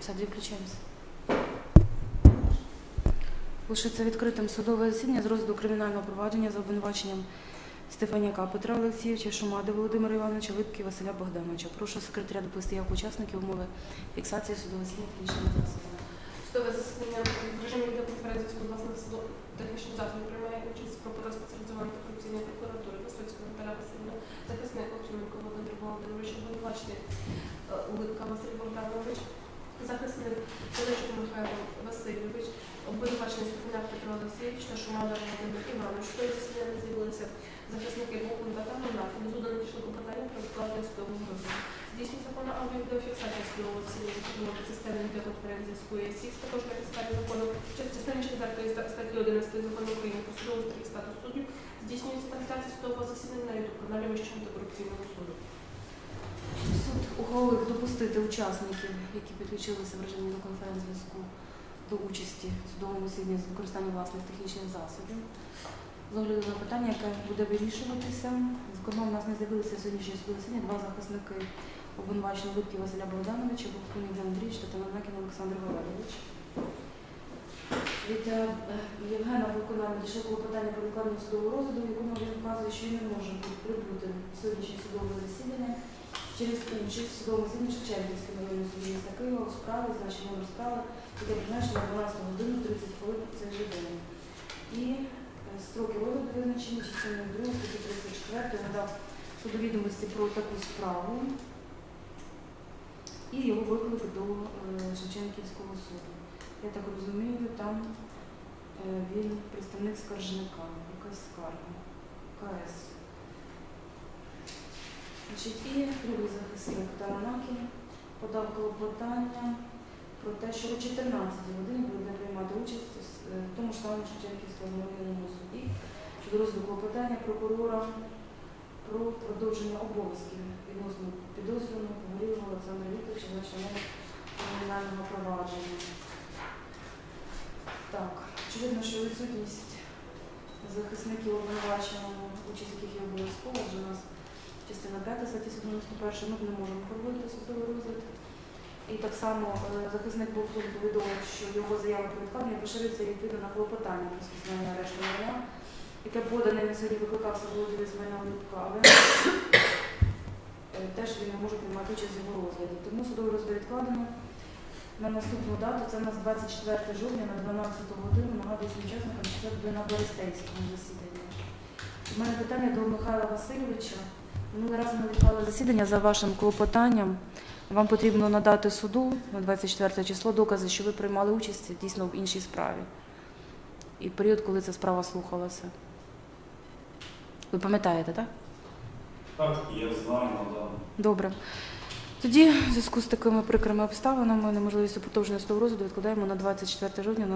Все, дві включаємося. Лишиться відкритим судове засідання з розгляду кримінального провадження за обвинуваченням Стефаняка Петра Олексійовича, Шумади Володимира Івановича, Липки Василя Богдановича. Прошу секретаря доповісти явку учасників умови фіксації судового засідання технічними засобами. Судове засідання в режимі відеоконференції суду власних суду технічних засобів приймає участь прокурор спеціалізованої антикорупційної Богданович, захисник Величко Михайло Васильович, обвинувачений Степаняк Петро Олексійович та Шумада Володимир Іванович. Судове засідання з'явилися захисники Бокун та Тамина, внизу до надійшло клопотання про відкладення судового розгляду. Здійснюється повна аудіовідеофіксація судового засідання до системи відеоконференції з КУЄСІКС, також на підставі закону частини 4 статті 11 закону України про судовий статус суддів здійснюється трансляція судового засідання на YouTube каналі Вищого антикорупційного суду. Суд ухвалив допустити учасників, які підключилися в режимі відеоконференц-зв'язку до участі в судовому засіданні з використанням власних технічних засобів. З огляду на питання, яке буде вирішуватися, зокрема, у нас не з'явилися сьогоднішнє судове два захисники обвинуваченого Липки Василя Богдановича, Бухкун Євген Андрійович та Тананакін Олександр Валерійович. Від е, Євгена Бухкуна надійшло клопотання про відкладення судового розгляду, в якому він вказує, що він не може прибути сьогоднішнє судове засідання через участь в судовому засіданні Шевченківського районного суду міста Києва у справі, значить номер справи, яке призначено на 12 годину 30 хвилин цей же день. І е, строки розгляду визначені частиною 2 статті 34 надав суду відомості про таку справу і його виклик до е, Шевченківського суду. Я так розумію, там е, він представник скаржника, якась скарга, КС. Значить, і другий захисник Таранакі подав клопотання про те, що о 14 годині буде приймати участь е, в тому ж самому Шевченківському районному суді щодо розгляду клопотання прокурора про продовження обов'язків відносно підозрюваного Погорілого Олександра Вікторовича чином кримінального провадження. Так, очевидно, що відсутність захисників обвинуваченого, участь яких є обов'язково, вже нас частина 5 статті 191, ми не можемо проводити судовий розгляд. І так само е, захисник був повідомив, що його заява про відкладення поширюється відповідно на клопотання про скасування арешту майна, яке подане на сьогодні викликав свободу з майна Липка, але теж він не може приймати участь в його розгляді. Тому судовий розгляд відкладено на наступну дату, це у нас 24 жовтня на 12 годину, нагадую учасникам, що це буде на Бористейському засіданні. У мене питання до Михайла Васильовича. Ми відклали засідання за вашим клопотанням. Вам потрібно надати суду на 24 число докази, що ви приймали участь дійсно в іншій справі. І період, коли ця справа слухалася. Ви пам'ятаєте, так? Так, я знаю, мадам. Добре. Тоді, в зв'язку з такими прикрими обставинами, неможливістю продовження судового розгляду відкладаємо на 24 жовтня на